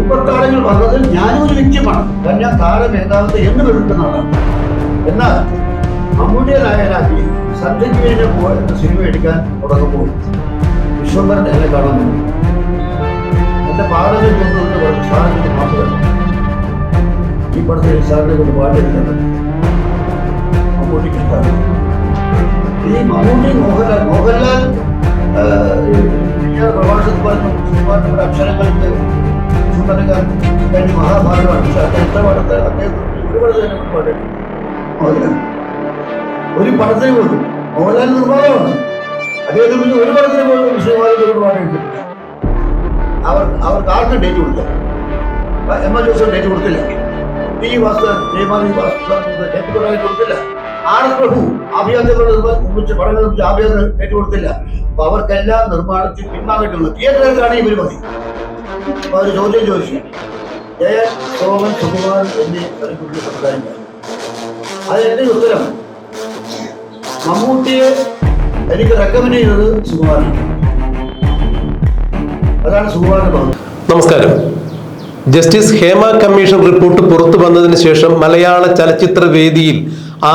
Super താരങ്ങൾ വന്നതിൽ ഞാനും ഒരു വ്യക്തിമാണ് ഞാൻ താരമേധാവത്തെ എന്ന് വെറുക്കുന്നതാണ് എന്നാൽ മമ്മൂട്ടിയെ നായകനാക്കി സന്ധ്യയ്ക്ക് പോലെ സിനിമ എടുക്കാൻ തുടങ്ങുമ്പോൾ വിശ്വംഭരൻ എന്നെ കാണാൻ എന്റെ പാടലിൽ കൊണ്ടുവന്ന് സാറിന് മാത്രമല്ല ഈ പടത്തിൽ സാറിനെ കൊണ്ട് പാട്ടെടുക്കണം മമ്മൂട്ടിക്ക് ഇഷ്ടമാണ്. ഈ മമ്മൂട്ടി മോഹൻലാൽ മോഹൻലാൽ പ്രഭാഷണത്തിൽ പറഞ്ഞു അക്ഷരങ്ങൾക്ക് ചൂണ്ടനക്കാൻ വേണ്ടി മഹാഭാരതമാണ് എത്ര പടത്തെ അദ്ദേഹം ഒരു പാടിയിട്ടുണ്ട് മോഹൻലാൽ ഒരു പടത്തിന് പോലും മോഹൻലാൽ നിർമ്മാതാവാണ് അദ്ദേഹത്തിന് കുറിച്ച് ഒരു പടത്തിന് പോലും വിഷയമായിട്ട് പാടേണ്ടി അവർ അവർക്ക് ആർക്കും ഡേറ്റ് കൊടുത്തില്ല. എം എൽ ജോസഫ് ഡേറ്റ് കൊടുത്തില്ല. ടി വാസ്തവൻ ജയമാലി വാസുദേവൻ ഡേറ്റ് കൊടുത്തില്ല. എസ് പ്രഭു ആഭ്യന്തര നിർമ്മിച്ച് പഠനം നിർമ്മിച്ച് ആഭ്യന്തര ഡേറ്റ് കൊടുത്തില്ല. അവർക്കെല്ലാം നിർമ്മാണത്തിൽ പിന്മാറിയിട്ടുള്ളൂ തിയേറ്ററിലാണ് ഇവർ മതി. അപ്പൊ അവർ ചോദ്യം ചോദിച്ചു. ജയ സോമൻ സുകുമാരൻ എന്നീ കളിക്കുട്ടി സംസാരിക്കുക അത് എന്റെ ഉത്തരം? മമ്മൂട്ടിയെ എനിക്ക് റെക്കമെൻഡ് ചെയ്തത് സുകുമാരൻ അതാണ് സുകുമാരൻ പറഞ്ഞത് നമസ്കാരം. ജസ്റ്റിസ് ഹേമ കമ്മീഷൻ റിപ്പോർട്ട് പുറത്തു വന്നതിന് ശേഷം മലയാള ചലച്ചിത്ര വേദിയിൽ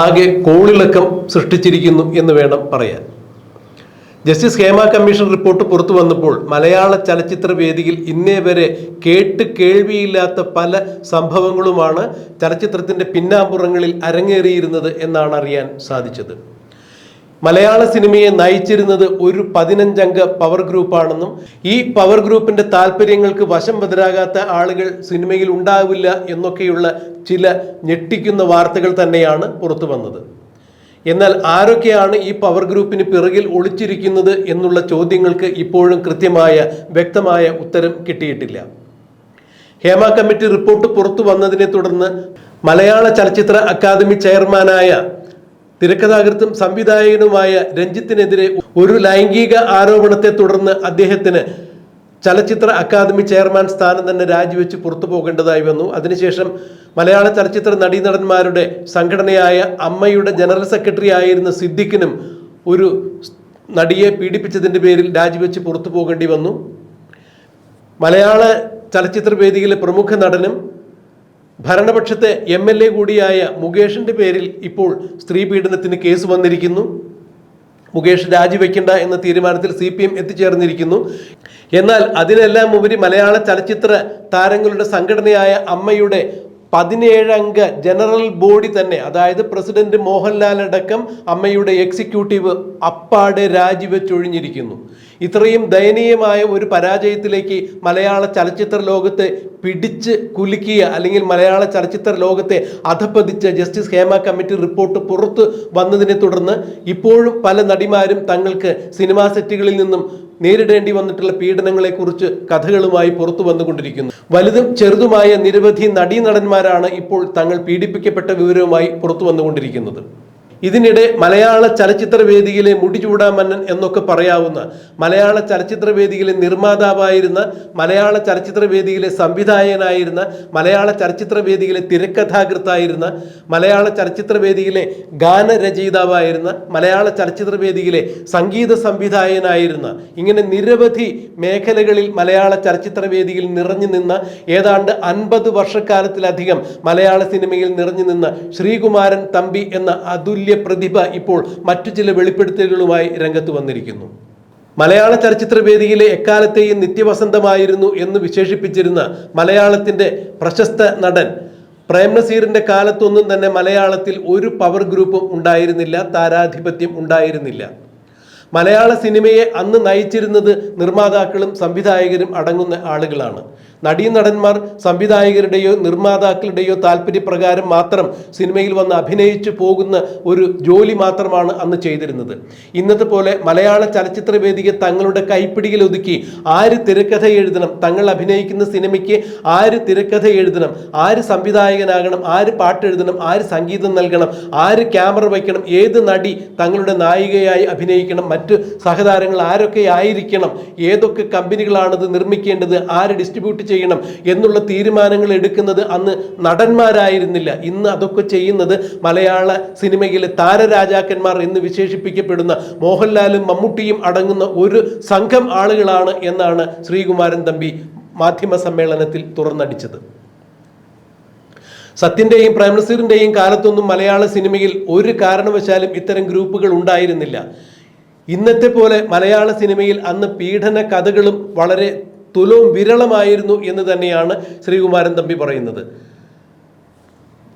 ആകെ കോളിളക്കം സൃഷ്ടിച്ചിരിക്കുന്നു എന്ന് വേണം പറയാൻ. ജസ്റ്റിസ് ഹേമ കമ്മീഷൻ റിപ്പോർട്ട് പുറത്തു വന്നപ്പോൾ മലയാള ചലച്ചിത്ര വേദിയിൽ ഇന്നേ വരെ കേട്ട് കേൾവിയില്ലാത്ത പല സംഭവങ്ങളുമാണ് ചലച്ചിത്രത്തിന്റെ പിന്നാമ്പുറങ്ങളിൽ അരങ്ങേറിയിരുന്നത് എന്നാണ് അറിയാൻ സാധിച്ചത്. മലയാള സിനിമയെ നയിച്ചിരുന്നത് ഒരു പതിനഞ്ചംഗ പവർ ഗ്രൂപ്പാണെന്നും ഈ പവർ ഗ്രൂപ്പിന്റെ താല്പര്യങ്ങൾക്ക് വശം ബദരാകാത്ത ആളുകൾ സിനിമയിൽ ഉണ്ടാവില്ല എന്നൊക്കെയുള്ള ചില ഞെട്ടിക്കുന്ന വാർത്തകൾ തന്നെയാണ് പുറത്തു വന്നത്. എന്നാൽ ആരൊക്കെയാണ് ഈ പവർ ഗ്രൂപ്പിന് പിറകിൽ ഒളിച്ചിരിക്കുന്നത് എന്നുള്ള ചോദ്യങ്ങൾക്ക് ഇപ്പോഴും കൃത്യമായ വ്യക്തമായ ഉത്തരം കിട്ടിയിട്ടില്ല. ഹേമ കമ്മിറ്റി റിപ്പോർട്ട് പുറത്തു വന്നതിനെ തുടർന്ന് മലയാള ചലച്ചിത്ര അക്കാദമി ചെയർമാനായ തിരക്കഥാകൃത്തും സംവിധായകനുമായ രഞ്ജിത്തിനെതിരെ ഒരു ലൈംഗിക ആരോപണത്തെ തുടർന്ന് അദ്ദേഹത്തിന് ചലച്ചിത്ര അക്കാദമി ചെയർമാൻ സ്ഥാനം തന്നെ രാജിവെച്ച് പുറത്തു പോകേണ്ടതായി വന്നു. അതിനുശേഷം മലയാള ചലച്ചിത്ര നടീനടന്മാരുടെ സംഘടനയായ അമ്മയുടെ ജനറൽ സെക്രട്ടറി ആയിരുന്ന സിദ്ദിഖിനും ഒരു നടിയെ പീഡിപ്പിച്ചതിന്റെ പേരിൽ രാജിവെച്ച് പുറത്തു പോകേണ്ടി വന്നു. മലയാള ചലച്ചിത്ര വേദിയിലെ പ്രമുഖ നടനും ഭരണപക്ഷത്തെ എം എൽ എ കൂടിയായ മുകേഷിന്റെ പേരിൽ ഇപ്പോൾ സ്ത്രീ പീഡനത്തിന് കേസ് വന്നിരിക്കുന്നു. മുകേഷ് രാജിവെക്കേണ്ട എന്ന തീരുമാനത്തിൽ സി പി എം എത്തിച്ചേർന്നിരിക്കുന്നു. എന്നാൽ അതിനെല്ലാം ഉപരി മലയാള ചലച്ചിത്ര താരങ്ങളുടെ സംഘടനയായ അമ്മയുടെ പതിനേഴംഗ ജനറൽ ബോഡി തന്നെ അതായത് പ്രസിഡന്റ് മോഹൻലാൽ അടക്കം അമ്മയുടെ എക്സിക്യൂട്ടീവ് അപ്പാടെ രാജിവെച്ചൊഴിഞ്ഞിരിക്കുന്നു. ഇത്രയും ദയനീയമായ ഒരു പരാജയത്തിലേക്ക് മലയാള ചലച്ചിത്ര ലോകത്തെ പിടിച്ച് കുലുക്കിയ അല്ലെങ്കിൽ മലയാള ചലച്ചിത്ര ലോകത്തെ അധപ്പതിച്ച ജസ്റ്റിസ് ഹേമ കമ്മിറ്റി റിപ്പോർട്ട് പുറത്തു വന്നതിനെ തുടർന്ന് ഇപ്പോഴും പല നടിമാരും തങ്ങൾക്ക് സിനിമാ സെറ്റുകളിൽ നിന്നും നേരിടേണ്ടി വന്നിട്ടുള്ള പീഡനങ്ങളെക്കുറിച്ച് കഥകളുമായി പുറത്തു വന്നുകൊണ്ടിരിക്കുന്നു. വലുതും ചെറുതുമായ നിരവധി നടീനടന്മാരാണ് ഇപ്പോൾ തങ്ങൾ പീഡിപ്പിക്കപ്പെട്ട വിവരവുമായി പുറത്തു വന്നുകൊണ്ടിരിക്കുന്നത്. ഇതിനിടെ മലയാള ചലച്ചിത്ര വേദിയിലെ മുടിചൂടാമന്നൻ എന്നൊക്കെ പറയാവുന്ന മലയാള ചലച്ചിത്ര വേദിയിലെ നിർമ്മാതാവായിരുന്ന മലയാള ചലച്ചിത്ര വേദിയിലെ സംവിധായകനായിരുന്ന മലയാള ചലച്ചിത്ര വേദിയിലെ തിരക്കഥാകൃത്തായിരുന്ന മലയാള ചലച്ചിത്ര വേദിയിലെ ഗാനരചയിതാവായിരുന്ന മലയാള ചലച്ചിത്ര വേദിയിലെ സംഗീത സംവിധായകനായിരുന്ന ഇങ്ങനെ നിരവധി മേഖലകളിൽ മലയാള ചലച്ചിത്ര വേദിയിൽ നിറഞ്ഞു നിന്ന ഏതാണ്ട് അൻപത് വർഷക്കാലത്തിലധികം മലയാള സിനിമയിൽ നിറഞ്ഞു നിന്ന ശ്രീകുമാരൻ തമ്പി എന്ന അതുല്യ പ്രതിഭ ഇപ്പോൾ മറ്റു ചില വെളിപ്പെടുത്തലുകളുമായി രംഗത്ത് വന്നിരിക്കുന്നു. മലയാള ചലച്ചിത്ര വേദിയിലെ എക്കാലത്തെയും നിത്യവസന്തമായിരുന്നു എന്ന് വിശേഷിപ്പിച്ചിരുന്ന മലയാളത്തിന്റെ പ്രശസ്ത നടൻ പ്രേം നസീറിന്റെ കാലത്തൊന്നും തന്നെ മലയാളത്തിൽ ഒരു പവർ ഗ്രൂപ്പും ഉണ്ടായിരുന്നില്ല താരാധിപത്യം ഉണ്ടായിരുന്നില്ല. മലയാള സിനിമയെ അന്ന് നയിച്ചിരുന്നത് നിർമ്മാതാക്കളും സംവിധായകരും അടങ്ങുന്ന ആളുകളാണ്. നടീനടന്മാർ സംവിധായകരുടെയോ നിർമ്മാതാക്കളുടെയോ താല്പര്യപ്രകാരം മാത്രം സിനിമയിൽ വന്ന് അഭിനയിച്ചു പോകുന്ന ഒരു ജോലി മാത്രമാണ് അന്ന് ചെയ്തിരുന്നത്. ഇന്നത്തെ പോലെ മലയാള ചലച്ചിത്ര വേദിയെ തങ്ങളുടെ കൈപ്പിടിയിൽ ഒതുക്കി ആര് തിരക്കഥ എഴുതണം തങ്ങൾ അഭിനയിക്കുന്ന സിനിമയ്ക്ക് ആര് തിരക്കഥ എഴുതണം ആര് സംവിധായകനാകണം ആര് പാട്ട് എഴുതണം ആര് സംഗീതം നൽകണം ആര് ക്യാമറ വയ്ക്കണം ഏത് നടി തങ്ങളുടെ നായികയായി അഭിനയിക്കണം മറ്റ് സഹതാരങ്ങൾ ആരൊക്കെ ആയിരിക്കണം ഏതൊക്കെ കമ്പനികളാണത് നിർമ്മിക്കേണ്ടത് ആര് ഡിസ്ട്രിബ്യൂട്ട് എന്നുള്ള തീരുമാനങ്ങൾ എടുക്കുന്നത് അന്ന് നടന്മാരായിരുന്നില്ല. ഇന്ന് അതൊക്കെ ചെയ്യുന്നത് മലയാള സിനിമയിലെ താരരാജാക്കന്മാർ എന്ന് വിശേഷിപ്പിക്കപ്പെടുന്ന മോഹൻലാലും മമ്മൂട്ടിയും അടങ്ങുന്ന ഒരു സംഘം ആളുകളാണ് എന്നാണ് ശ്രീകുമാരൻ തമ്പി മാധ്യമ സമ്മേളനത്തിൽ തുറന്നടിച്ചത്. സത്യന്റെയും പ്രേംനസീറിന്റെയും കാലത്തൊന്നും മലയാള സിനിമയിൽ ഒരു കാരണവശാലും ഇത്തരം ഗ്രൂപ്പുകൾ ഉണ്ടായിരുന്നില്ല. ഇന്നത്തെ പോലെ മലയാള സിനിമയിൽ അന്ന് പീഡന കഥകളും വളരെ തുലവും വിരളമായിരുന്നു എന്ന് തന്നെയാണ് ശ്രീകുമാരൻ തമ്പി പറയുന്നത്.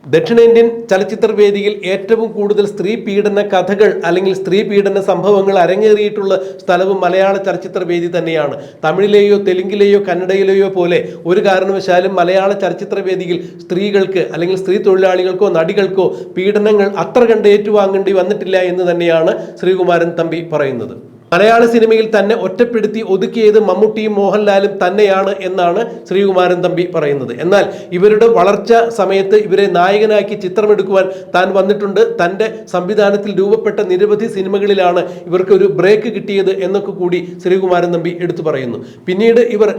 ദക്ഷിണേന്ത്യൻ ചലച്ചിത്ര വേദിയിൽ ഏറ്റവും കൂടുതൽ സ്ത്രീ പീഡന കഥകൾ അല്ലെങ്കിൽ സ്ത്രീ പീഡന സംഭവങ്ങൾ അരങ്ങേറിയിട്ടുള്ള സ്ഥലവും മലയാള ചലച്ചിത്ര വേദി തന്നെയാണ്. തമിഴിലെയോ തെലുങ്കിലെയോ കന്നഡയിലെയോ പോലെ ഒരു കാരണവശാലും മലയാള ചലച്ചിത്ര വേദിയിൽ സ്ത്രീകൾക്ക് അല്ലെങ്കിൽ സ്ത്രീ തൊഴിലാളികൾക്കോ നടികൾക്കോ പീഡനങ്ങൾ അത്ര കണ്ട് ഏറ്റുവാങ്ങേണ്ടി വന്നിട്ടില്ല എന്ന് തന്നെയാണ് ശ്രീകുമാരൻ തമ്പി പറയുന്നത്. മലയാള സിനിമയിൽ തന്നെ ഒറ്റപ്പെടുത്തി ഒതുക്കിയത് മമ്മൂട്ടിയും മോഹൻലാലും തന്നെയാണ് എന്നാണ് ശ്രീകുമാരൻ തമ്പി പറയുന്നത്. എന്നാൽ ഇവരുടെ വളർച്ച സമയത്ത് ഇവരെ നായകനാക്കി ചിത്രമെടുക്കുവാൻ താൻ വന്നിട്ടുണ്ട്. തന്റെ സംവിധാനത്തിൽ രൂപപ്പെട്ട നിരവധി സിനിമകളിലാണ് ഇവർക്ക് ഒരു ബ്രേക്ക് കിട്ടിയത് എന്നൊക്കെ കൂടി ശ്രീകുമാരൻ തമ്പി എടുത്തു പറയുന്നു. പിന്നീട് ഇവർ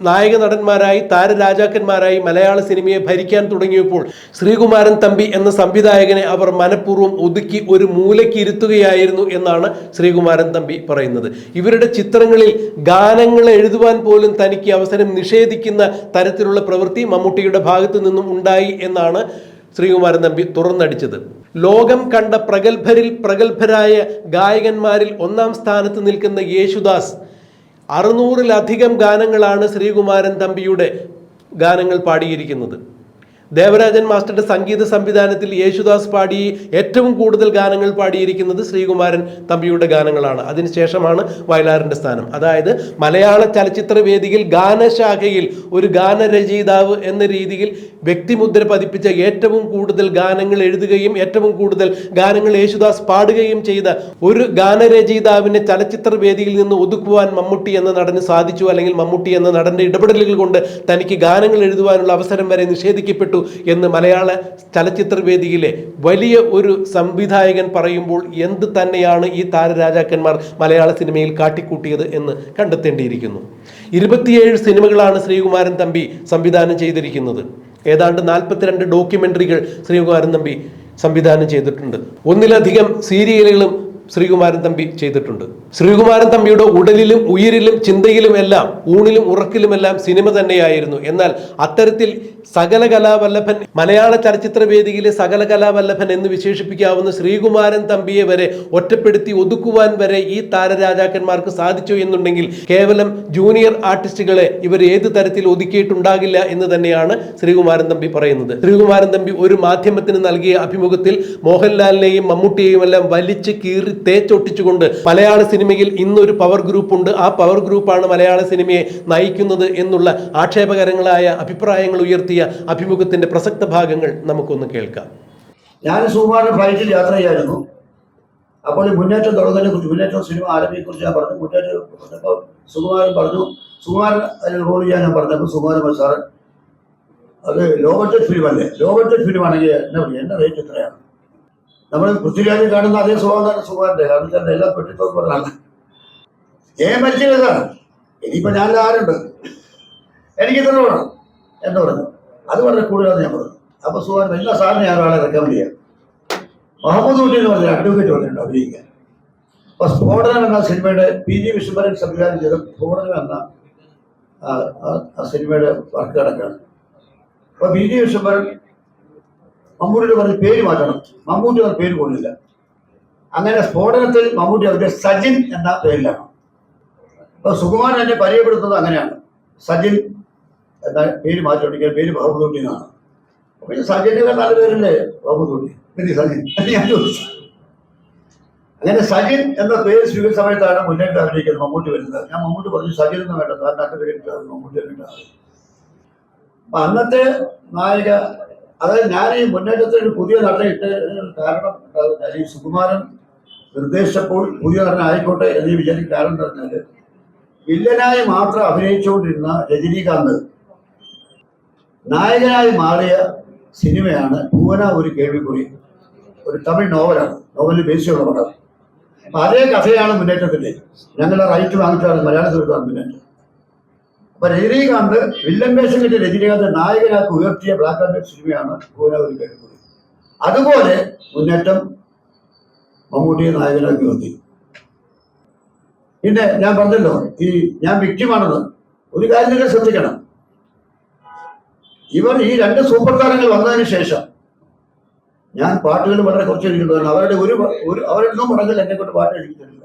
നായക നടന്മാരായി താരരാജാക്കന്മാരായി മലയാള സിനിമയെ ഭരിക്കാൻ തുടങ്ങിയപ്പോൾ ശ്രീകുമാരൻ തമ്പി എന്ന സംവിധായകനെ അവർ മനഃപൂർവം ഒതുക്കി ഒരു മൂലയ്ക്ക് ഇരുത്തുകയായിരുന്നു എന്നാണ് ശ്രീകുമാരൻ തമ്പി പറയുന്നത്. ഇവരുടെ ചിത്രങ്ങളിൽ ഗാനങ്ങൾ എഴുതുവാൻ പോലും തനിക്ക് അവസരം നിഷേധിക്കുന്ന തരത്തിലുള്ള പ്രവൃത്തി മമ്മൂട്ടിയുടെ ഭാഗത്തു നിന്നും ഉണ്ടായി എന്നാണ് ശ്രീകുമാരൻ തമ്പി തുറന്നടിച്ചത്. ലോകം കണ്ട പ്രഗത്ഭരിൽ പ്രഗത്ഭരായ ഗായകന്മാരിൽ ഒന്നാം സ്ഥാനത്ത് നിൽക്കുന്ന യേശുദാസ് അറുന്നൂറിലധികം ഗാനങ്ങളാണ് ശ്രീകുമാരൻ തമ്പിയുടെ ഗാനങ്ങൾ പാടിയിരിക്കുന്നത്. ദേവരാജൻ മാസ്റ്ററുടെ സംഗീത സംവിധാനത്തിൽ യേശുദാസ് പാടി ഏറ്റവും കൂടുതൽ ഗാനങ്ങൾ പാടിയിരിക്കുന്നത് ശ്രീകുമാരൻ തമ്പിയുടെ ഗാനങ്ങളാണ്. അതിനുശേഷമാണ് വയലാറിന്റെ സ്ഥാനം. അതായത് മലയാള ചലച്ചിത്ര വേദിയിൽ ഗാനശാഖയിൽ ഒരു ഗാനരചയിതാവ് എന്ന രീതിയിൽ വ്യക്തിമുദ്ര പതിപ്പിച്ച ഏറ്റവും കൂടുതൽ ഗാനങ്ങൾ എഴുതുകയും ഏറ്റവും കൂടുതൽ ഗാനങ്ങൾ യേശുദാസ് പാടുകയും ചെയ്ത ഒരു ഗാനരചയിതാവിനെ ചലച്ചിത്ര വേദിയിൽ നിന്ന് ഒതുക്കുവാൻ മമ്മൂട്ടി എന്ന നടന് സാധിച്ചു അല്ലെങ്കിൽ മമ്മൂട്ടി എന്ന നടന്റെ ഇടപെടലുകൾ കൊണ്ട് തനിക്ക് ഗാനങ്ങൾ എഴുതുവാനുള്ള അവസരം വരെ നിഷേധിക്കപ്പെട്ടു എന്ന് മലയാള ചലച്ചിത്ര വേദിയിലെ വലിയ ഒരു സംവിധായകൻ പറയുമ്പോൾ എന്ത് തന്നെയാണ് ഈ താരരാജാക്കന്മാർ മലയാള സിനിമയിൽ കാട്ടിക്കൂട്ടിയത് എന്ന് കണ്ടെത്തേണ്ടിയിരിക്കുന്നു. ഇരുപത്തിയേഴ് സിനിമകളാണ് ശ്രീകുമാരൻ തമ്പി സംവിധാനം ചെയ്തിരിക്കുന്നത്. ഏതാണ്ട് നാൽപ്പത്തിരണ്ട് ഡോക്യുമെന്ററികൾ ശ്രീകുമാരൻ തമ്പി സംവിധാനം ചെയ്തിട്ടുണ്ട്. ഒന്നിലധികം സീരിയലുകളും ശ്രീകുമാരൻ തമ്പി ചെയ്തിട്ടുണ്ട്. ശ്രീകുമാരൻ തമ്പിയുടെ ഉടലിലും ഉയിരിലും ചിന്തയിലും എല്ലാം ഊണിലും ഉറക്കിലുമെല്ലാം സിനിമ തന്നെയായിരുന്നു. എന്നാൽ അത്തരത്തിൽ സകല കലാവല്ലഭൻ മലയാള ചലച്ചിത്ര വേദിയിലെ സകല കലാവല്ലഭൻ എന്ന് വിശേഷിപ്പിക്കാവുന്ന ശ്രീകുമാരൻ തമ്പിയെ വരെ ഒറ്റപ്പെടുത്തി ഒതുക്കുവാൻ വരെ ഈ താരരാജാക്കന്മാർക്ക് സാധിച്ചു എന്നുണ്ടെങ്കിൽ കേവലം ജൂനിയർ ആർട്ടിസ്റ്റുകളെ ഇവർ ഏത് തരത്തിൽ ഒതുക്കിയിട്ടുണ്ടാകില്ല എന്ന് തന്നെയാണ് ശ്രീകുമാരൻ തമ്പി പറയുന്നത്. ശ്രീകുമാരൻ തമ്പി ഒരു മാധ്യമത്തിന് നൽകിയ അഭിമുഖത്തിൽ മോഹൻലാലിനെയും മമ്മൂട്ടിയെയും എല്ലാം വലിച്ചു കീറി തേച്ചൊട്ടിച്ചുകൊണ്ട് മലയാള സിനിമയിൽ ഇന്നൊരു പവർ ഗ്രൂപ്പ് ഉണ്ട്. ആ പവർ ഗ്രൂപ്പാണ് മലയാള സിനിമയെ നയിക്കുന്നത് എന്നുള്ള ആക്ഷേപകരങ്ങളായ അഭിപ്രായങ്ങൾ ഉയർത്തിയ അഭിമുഖത്തിന്റെ പ്രസക്ത ഭാഗങ്ങൾ നമുക്കൊന്ന് കേൾക്കാം. ഞാൻ സുകുമാരൻ ഫ്ലൈറ്റിൽ യാത്ര ചെയ്യായിരുന്നു. അപ്പോൾ ഈ മുന്നേറ്റം തുടങ്ങുന്നതിനെ കുറിച്ച് മുന്നേറ്റം സിനിമ ആരംഭിയെ കുറിച്ച് ഞാൻ പറഞ്ഞു. മുന്നേറ്റം സുകുമാരൻ പറഞ്ഞു സുകുമാരൻ അതിൽ റോൾ ചെയ്യാൻ ഞാൻ പറഞ്ഞപ്പോൾ പറഞ്ഞു, സാറ് അത് ലോ ബഡ്ജറ്റ് ഫിലിം അല്ലേ? ലോ ബഡ്ജറ്റ് ഫിലിം ആണെങ്കിൽ എന്നെ എന്റെ റേറ്റ് എത്രയാണ്? നമ്മൾ പൃഥ്വിരാജിൽ കാണുന്ന അതേ സ്വഭാവം തന്നെ സുഖമാന്റെ കാരണം തന്നെ എല്ലാം പെട്ടിത്തോക്ക് പറഞ്ഞാണ് ഏ മരിച്ചതാണ് ഇനിയിപ്പോ ഞാൻ ആരുണ്ട്? എനിക്ക് ഇത്ര വേണം. എന്ന് പറഞ്ഞു. അത് വളരെ കൂടുതലാണ് ഞാൻ പറഞ്ഞു. അപ്പൊ സുഖം എല്ലാ സാറിനെ ഞാൻ ഒരാളെ റെക്കമെൻഡ് ചെയ്യാം. മുഹമ്മദ് കുട്ടി എന്ന് പറഞ്ഞ അഡ്വക്കേറ്റ് പറഞ്ഞിട്ടുണ്ട് അഭിനയിക്കാൻ. അപ്പൊ സ്ഫോടനം എന്ന സിനിമയുടെ പി ജി വിശ്വഭരൻ സംവിധാനം ചെയ്ത സ്ഫോടനം എന്ന ആ, സിനിമയുടെ വർക്ക് കിടക്കാണ് അപ്പൊ പി ജി വിശ്വംഭരൻ മമ്മൂട്ടിയുടെ പറഞ്ഞ് പേര് മാറ്റണം. മമ്മൂട്ടി അവർ പേര് കൊള്ളില്ല അങ്ങനെ സ്ഫോടനത്തിൽ മമ്മൂട്ടി അവരുടെ സജിൻ എന്ന പേരിലാണ്. അപ്പൊ സുകുമാരൻ എന്നെ പരിചയപ്പെടുത്തുന്നത് അങ്ങനെയാണ്. സജിൻ എന്ന പേര് മാറ്റിക്കൊണ്ടിരിക്കാൻ പേര് മുഹമ്മദ് കുട്ടി എന്നാണ്. അപ്പൊ ഈ സജിന്റെ നല്ല പേരല്ലേ? മുഹമ്മദ് പിന്നെ സജിൻ? ഞാൻ ചോദിച്ചു അങ്ങനെ സജിൻ എന്ന പേര് സ്വീകരിച്ച സമയത്താണ് മുന്നേറ്റം അഭിനയിക്കുന്നത് മമ്മൂട്ടി വരുന്നത്. ഞാൻ മമ്മൂട്ടി പറഞ്ഞു സജിൻ എന്ന് വേണ്ട താൻ നല്ല പേര് മമ്മൂട്ടി വേണ്ടത് അപ്പൊ അന്നത്തെ നായിക അതായത് ഞാൻ ഈ മുന്നേറ്റത്തിൽ ഒരു പുതിയ നടന ഇട്ട് കാരണം. ഈ സുകുമാരൻ നിർദ്ദേശിച്ചപ്പോൾ പുതിയ നടൻ ആയിക്കോട്ടെ എന്ന് വിചാരിക്കും കാരണം പറഞ്ഞാൽ വില്ലനായി മാത്രം അഭിനയിച്ചുകൊണ്ടിരുന്ന രജനീകാന്ത് നായകനായി മാറിയ സിനിമയാണ് ഭുവന ഒരു കേൾവിക്കുറി. ഒരു തമിഴ് നോവലാണ്. നോവലിൽ ബേസിയുള്ള പടം. അപ്പൊ അതേ കഥയാണ് മുന്നേറ്റത്തിന്റെ. ഞങ്ങളുടെ റൈറ്റ് വാങ്ങിച്ചാണ് മലയാളത്തിൽ മുന്നേറ്റം അപ്പൊ രജനീകാന്ത് വില്ലൻ വേഷം കിട്ടിയ രജനീകാന്ത് നായകനാക്കി ഉയർത്തിയ ബ്ലാക്ക് ആൻഡ് സിനിമയാണ് ഒരു കേൾവിക്കുറി അതുപോലെ മുന്നേറ്റം മമ്മൂട്ടിയെ നായകനാക്കി ഉയർത്തി. പിന്നെ ഞാൻ പറഞ്ഞല്ലോ ഈ ഞാൻ വിക്ടിമാണെന്ന് ഒരു കാര്യം നിങ്ങൾ ശ്രദ്ധിക്കണം. ഇവർ ഈ രണ്ട് സൂപ്പർ താരങ്ങൾ വന്നതിന് ശേഷം ഞാൻ പാട്ടുകൾ വളരെ കുറച്ച് എഴുതിയിട്ടുണ്ട്. അവരുടെ ഒരു ഒരു അവരുടെ പടങ്ങൾ എന്നെ കൊണ്ട് പാട്ട് എഴുതിയിട്ടില്ല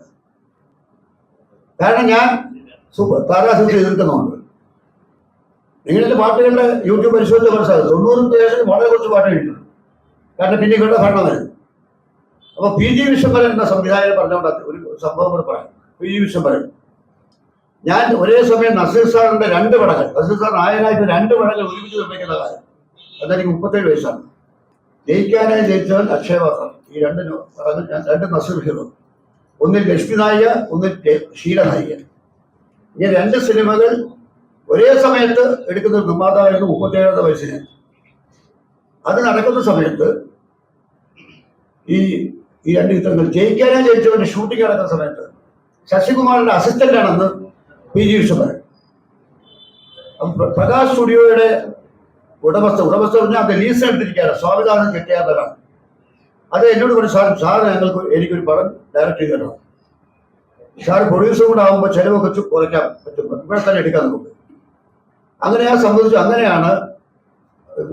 കാരണം ഞാൻ സൂപ്പർ താരാസൂത്രം എതിർക്കുന്നുണ്ട് നിങ്ങളുടെ പാട്ടുകളുടെ യൂട്യൂബ് പരിശോധിച്ച മനസ്സിലാകും തൊണ്ണൂറും ശേഷം വളരെ കുറച്ച് പാട്ട് എഴുതിയിട്ടുണ്ട് കാരണം പിന്നെ ഇവരുടെ ഭരണമായിരുന്നു അപ്പൊ പി ജി വിശ്വംഭരൻ എന്ന സംവിധായകൻ പറഞ്ഞുകൊണ്ട് ഒരു സംഭവം കൂടെ പറയാം. പി ജി വിശ്വംഭരൻ ഞാൻ ഒരേ സമയം നസീർ സാറിന്റെ രണ്ട് പടങ്ങൾ നസീർ സാർ നായനായിട്ട് രണ്ട് പടങ്ങൾ ഒരുമിച്ച് നിർമ്മിക്കുന്ന കാര്യം അതെനിക്ക് മുപ്പത്തേഴ് വയസ്സാണ്. ജയിക്കാനായി ജയിച്ചവൻ അക്ഷയവാസം ഈ രണ്ട് ഞാൻ രണ്ട് നസീർ ഹീറോ. ഒന്നിൽ ലക്ഷ്മി നായിക ഒന്നിൽ ഷീല നായിക ഈ രണ്ട് സിനിമകൾ ഒരേ സമയത്ത് എടുക്കുന്ന ഒരു നിർമ്മാതാവായിരുന്നു മുപ്പത്തേഴാമത്തെ വയസ്സിന് അത് നടക്കുന്ന സമയത്ത് ഈ ഈ രണ്ട് ചിത്രങ്ങൾ ജയിക്കാനാ ജയിച്ചവന്റെ ഷൂട്ടിംഗ് നടക്കുന്ന സമയത്ത് ശശികുമാറിന്റെ അസിസ്റ്റന്റ് ആണെന്ന് പി ജി പ്ര- പ്രകാശ് സ്റ്റുഡിയോയുടെ ഉടമസ്ഥ ഉടമസ്ഥ പറഞ്ഞാൽ അത് ലീസ് എടുത്തിരിക്കുകയാണ്. സ്വാമിനാഥൻ ചെട്ടിയാത്തലാണ് അത് എന്നോട് പറഞ്ഞു സാർ സാർ ഞങ്ങൾക്ക് എനിക്കൊരു പടം ഡയറക്റ്റ് ചെയ്യണം സാർ പ്രൊഡ്യൂസർ കൂടെ ആകുമ്പോൾ ചിലവൊക്കെ കുറയ്ക്കാൻ പറ്റും ഇവിടെ തന്നെ എടുക്കാൻ നമുക്ക്. അങ്ങനെ ആ സംബന്ധിച്ചു അങ്ങനെയാണ്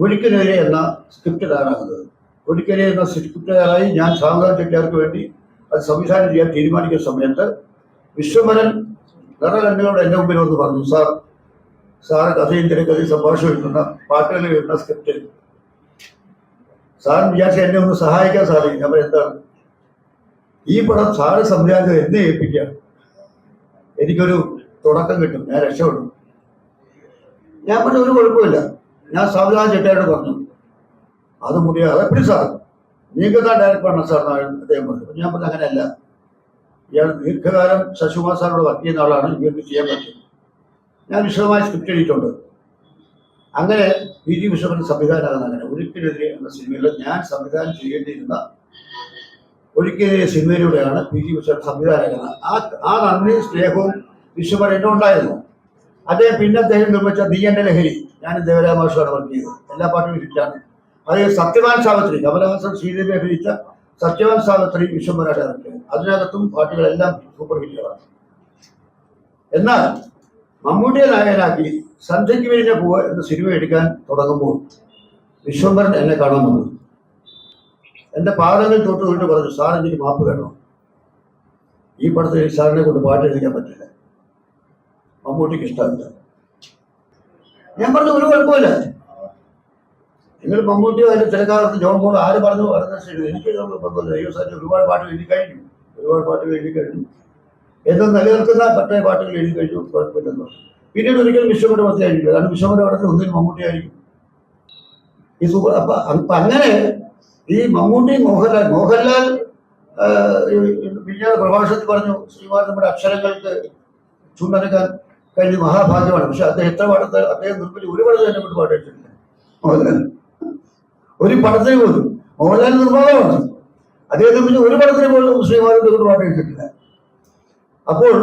ഒരിക്കലെതിരെ എന്ന സ്ക്രിപ്റ്റ് തയ്യാറാക്കുന്നത്. ഒരിക്കലെ എന്ന സ്ക്രിപ്റ്റ് തയ്യാറായി ഞാൻ സാധാരണ ചെട്ടിയാർക്ക് വേണ്ടി അത് സംവിധാനം ചെയ്യാൻ തീരുമാനിക്കുന്ന സമയത്ത് വിശ്വമരൻ നിറകണ്ണുകളോട് എന്റെ മുമ്പിൽ വന്ന് പറഞ്ഞു സാർ സാറ് കഥയും തിരക്കഥയും സംഭാഷണം എഴുതുന്ന പാട്ടുകൾ എഴുതുന്ന സ്ക്രിപ്റ്റ് സാറിന് വിചാരിച്ച എന്നെ ഒന്ന് സഹായിക്കാൻ സാധിക്കും. അപ്പോൾ എന്താണ്? ഈ പടം സാറ് സംവിധാനം എന്നെ ഏൽപ്പിക്കാം എനിക്കൊരു തുടക്കം കിട്ടും. ഞാൻ രക്ഷപ്പെടും. ഞാൻ പറഞ്ഞു ഒരു കുഴപ്പമില്ല. ഞാൻ സംവിധാനം ചേട്ടായിട്ട് പറഞ്ഞു. അത് മുടിയാതെ എപ്പോഴും സാർ. ദീർഘകാലം ഡയറക്ടർ പറഞ്ഞ സാർ? അദ്ദേഹം പറഞ്ഞു. ഞാൻ പറഞ്ഞു അങ്ങനെയല്ല. ഇയാൾ ദീർഘകാലം ശശികുമാർ സാറിനോട് വർക്ക് ചെയ്യുന്ന ആളാണ്. ഇവർക്ക് ചെയ്യാൻ പറ്റും. ഞാൻ വിശദമായി സ്ക്രിപ്റ്റ് എഴുതിയിട്ടുണ്ട്. അങ്ങനെ പി ജി വിശ്വനാഥൻ സംവിധാനമാകുന്ന അങ്ങനെ ഒരിക്കലെതിരെ എന്ന സിനിമയിൽ ഞാൻ സംവിധാനം ചെയ്യേണ്ടിയിരുന്ന ഒരിക്കലെതിരെ സിനിമയിലൂടെയാണ് പി ജി വിശ്വനാഥൻ സംവിധാനമാകുന്നത് ആ ആ നന്ദി സ്നേഹവും വിശ്വമൻ എന്നെ ഉണ്ടായിരുന്നു അദ്ദേഹം പിന്നെ അദ്ദേഹം നിർമ്മിച്ച നീ എ ലഹരി. ഞാൻ ദേവരായ മാഷാണ് വർക്ക് ചെയ്തത്. എല്ലാ പാട്ടും ഹിറ്റാണ് അതേ സത്യവാൻ സാവിത്രി കമലഹാസൻ ശ്രീദേവി അഭിനയിച്ച സത്യവാൻ സാവിത്രി വിശ്വംഭര ഡയറക്ടർ അതിനകത്തും പാട്ടുകളെല്ലാം സൂപ്പർ ഹിറ്റുകളാണ് എന്നാൽ മമ്മൂട്ടിയെ നായകനാക്കി സന്ധ്യയ്ക്ക് വിരിഞ്ഞ പൂവ് എന്ന സിനിമ എടുക്കാൻ തുടങ്ങുമ്പോൾ വിശ്വംഭരൻ എന്നെ കാണാൻ വന്നു. എന്റെ പാദങ്ങൾ തൊട്ട് തൊട്ട് പറഞ്ഞു സാർ എനിക്ക് മാപ്പ് വേണം? ഈ പടത്തിൽ സാറിനെ കൊണ്ട് പാട്ട് എഴുതിക്കാൻ പറ്റില്ല. മമ്മൂട്ടിക്ക് ഇഷ്ടമില്ല. ഞാൻ പറഞ്ഞു ഒരു കുഴപ്പമില്ല. നിങ്ങൾ മമ്മൂട്ടിയോ അതിന്റെ തിരക്കാലത്ത് ജോൺ പോൾ ആര് പറഞ്ഞു പറഞ്ഞ എനിക്ക് ബന്ധമില്ല ദൈവം സാറിന് ഒരുപാട് പാട്ടുകൾ എഴുതി കഴിഞ്ഞു. ഒരുപാട് പാട്ടുകൾ എഴുതി കഴിഞ്ഞു. എന്ന് നിലനിൽക്കുന്ന പറ്റേ പാട്ടുകൾ എഴുതി കഴിഞ്ഞു. കുഴപ്പമില്ലെന്ന്. പിന്നീട് ഒരിക്കലും വിശ്വമയുടെ മധ്യ ആയിരിക്കില്ല കാരണം വിശ്വമയുടെ പടത്തിൽ ഒന്നിൽ മമ്മൂട്ടി ആയിരിക്കും ഈ സൂപ്പർ അപ്പൊ അപ്പൊ അങ്ങനെ ഈ മമ്മൂട്ടി മോഹൻലാൽ മോഹൻലാൽ ഈ പ്രഭാഷണത്തിൽ പറഞ്ഞു ശ്രീമാൻ നമ്മുടെ അക്ഷരങ്ങൾക്ക് ചുണ്ടനക്കാൻ കഴിഞ്ഞ മഹാഭാഗ്യമാണ്. പക്ഷെ അദ്ദേഹം എത്ര പാടത്ത് അദ്ദേഹം നിർമ്മിച്ച ഒരു പടത്തിൽ തന്നെ കൊണ്ട് പാടിയിട്ടില്ല ഒരു പടത്തിന് പോലും. മോഹൻലാൽ നിർമ്മാതാവാണ്. അദ്ദേഹം നിർമ്മിച്ച ഒരു പടത്തിന് പോലും ശ്രീമാനത്തെ കൊണ്ട് പാടിയിട്ടില്ല അപ്പോൾ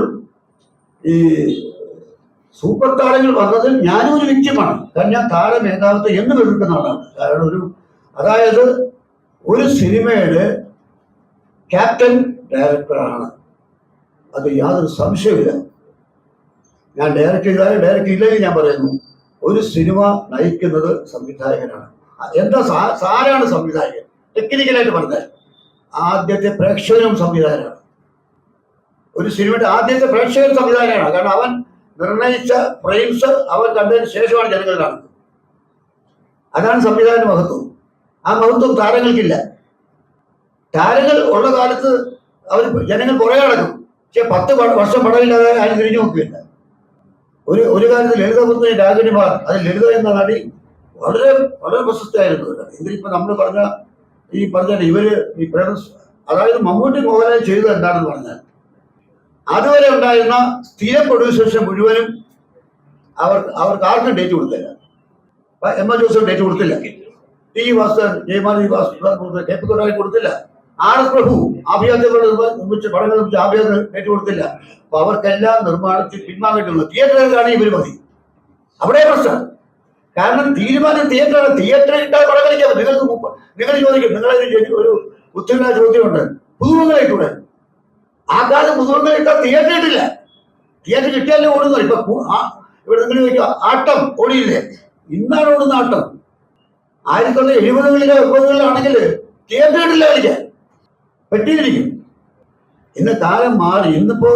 ഈ സൂപ്പർ താരങ്ങൾ വന്നതിൽ ഞാനും ഒരു വ്യക്തിമാണ് കാരണം ഞാൻ താര മേധാവിത്വം എന്ന് വെറുക്കുന്ന ആളാണ്. കാരണം ഒരു അതായത് ഒരു സിനിമയുടെ ക്യാപ്റ്റൻ ഡയറക്ടറാണ്. അത് യാതൊരു സംശയമില്ല ഞാൻ ഡയറക്റ്റ് ചെയ്താലും ഡയറക്റ്റ് ഇല്ലെങ്കിൽ ഞാൻ പറയുന്നു ഒരു സിനിമ നയിക്കുന്നത് സംവിധായകനാണ്. എന്താ സാരാണ് സംവിധായകൻ? ടെക്നിക്കലായിട്ട് പറഞ്ഞാൽ ആദ്യത്തെ പ്രേക്ഷകനും സംവിധായകനാണ്. ഒരു സിനിമയുടെ ആദ്യത്തെ പ്രേക്ഷകൻ സംവിധായകനാണ്. കാരണം അവൻ നിർണയിച്ച ഫ്രെയിംസ് അവൻ കണ്ടതിന് ശേഷമാണ് ജനങ്ങൾ കാണുന്നത്. അതാണ് സംവിധാന മഹത്വം. ആ മഹത്വം താരങ്ങൾക്കില്ല. താരങ്ങൾ ഉള്ള കാലത്ത് അവർ ജനങ്ങൾ പുറകെ നടക്കും. പക്ഷെ പത്ത് വർഷം പടമില്ലാതെ ആരും തിരിഞ്ഞു നോക്കില്ല ഒരു ഒരു കാലത്ത് ലളിതപുത്രി രാഗിണിമാർ അത് ലളിത എന്ന നടി വളരെ വളരെ പ്രശസ്തയായിരുന്നു ഇപ്പൊ നമ്മൾ പറഞ്ഞ ഈ പറഞ്ഞ ഇവർ ഈ പ്രേമസ് അതായത് മമ്മൂട്ടി മോഹൻലാൽ ചെയ്തത് എന്താണെന്ന് പറഞ്ഞാൽ അതുവരെ ഉണ്ടായിരുന്ന സ്ഥിരം പ്രൊഡ്യൂസേഴ്സ് മുഴുവനും അവർ അവർക്ക് ആർക്കും ഡേറ്റ് കൊടുത്തില്ല. എം എൽ ജോസഫ് ഡേറ്റ് കൊടുത്തില്ല. T Vasudevan Jayamali Vasudevan K P കൊടുത്തില്ല. ആർ എസ് പ്രഭു ആഭ്യന്തര നിർമ്മിച്ച പടങ്ങൾ നിർമ്മിച്ച ആഭ്യന്തര ഡേറ്റ് കൊടുത്തില്ല അപ്പൊ അവർക്കെല്ലാം നിർമ്മാണത്തിൽ തിയേറ്ററുകളാണ് തിയേറ്ററിലാണ് ഇവർ മതി. അവിടെ പ്രശ്നം. കാരണം തീരുമാനം തിയേറ്ററാണ്. തിയേറ്ററിൽ ഇട്ടാൽ പടം കളിക്കാം നിങ്ങൾക്ക് നിങ്ങൾ ചോദിക്കും. നിങ്ങളെ ഒരു ഉത്തരവാദ ചോദ്യമുണ്ട്. പുതുമുഖങ്ങളായിട്ടൂടെ ആ കാലം പുതുമുഖങ്ങൾ ഇട്ടാൽ തിയേറ്റർ ഇട്ടില്ല. തിയേറ്റർ കിട്ടിയാലേ ഓടുന്നു. ഇപ്പൊ ഇവിടെ നിങ്ങൾ ചോദിക്കുക ആട്ടം ഓടിയില്ലേ? ഇന്നാണ് ഓടുന്ന ആട്ടം. ആയിരത്തി തൊള്ളായിരത്തി എഴുപതുകളിലോ എൺപതുകളിലാണെങ്കിൽ ഇട്ടില്ല കളിക്കാൻ. പറ്റിയിരിക്കും ഇന്ന് കാലം മാറി. ഇന്നിപ്പോ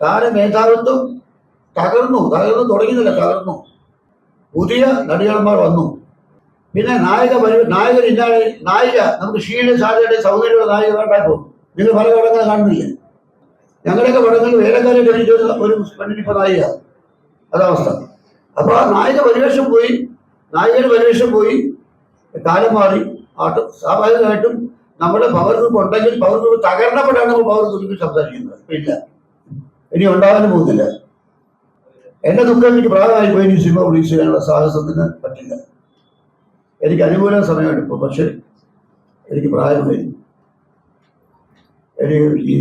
താരമേധാവിത്വം തകർന്നു. തകർന്നു തുടങ്ങിയില്ല തകർന്നു. പുതിയ നടികന്മാർ വന്നു. പിന്നെ നായക പരി നായകൻ ഇല്ലാതെ നായിക നമുക്ക് ഷീല സാധ്യതയുടെ സൗന്ദര്യമുള്ള നായിക വേണ്ടായി നിങ്ങൾ പല പടങ്ങളും കാണുന്നില്ല? ഞങ്ങളുടെയൊക്കെ പടങ്ങളിൽ വേലക്കാരെ കഴിഞ്ഞ ഒരു പെണ്ണിനിപ്പോ നായിക. അതവസ്ഥ അപ്പൊ ആ നായിക പരിവേഷം പോയി നായികയുടെ പരിവേഷം പോയി കാലം മാറി. ആട്ടം സ്വാഭാവികമായിട്ടും നമ്മുടെ പവർ ഗ്രൂപ്പ് ഉണ്ടെങ്കിൽ പവർ ഗ്രൂപ്പ് തകർന്നപ്പോഴാണ് നമ്മൾ പവർ ഗ്രൂപ്പിൽ സംസാരിക്കുന്നത്. ഇപ്പൊ ഇല്ല. ഇനി ഉണ്ടാകാനും പോകുന്നില്ല. എന്റെ ദുഃഖം എനിക്ക് പ്രായമായി പോയി ഇനി സിനിമ റിലീസ് ചെയ്യാനുള്ള സാഹസത്തിന് പറ്റില്ല. എനിക്ക് അനുകൂല സമയമാണ് ഇപ്പോൾ പക്ഷെ എനിക്ക് പ്രായമായി. എനിക്ക് ഈ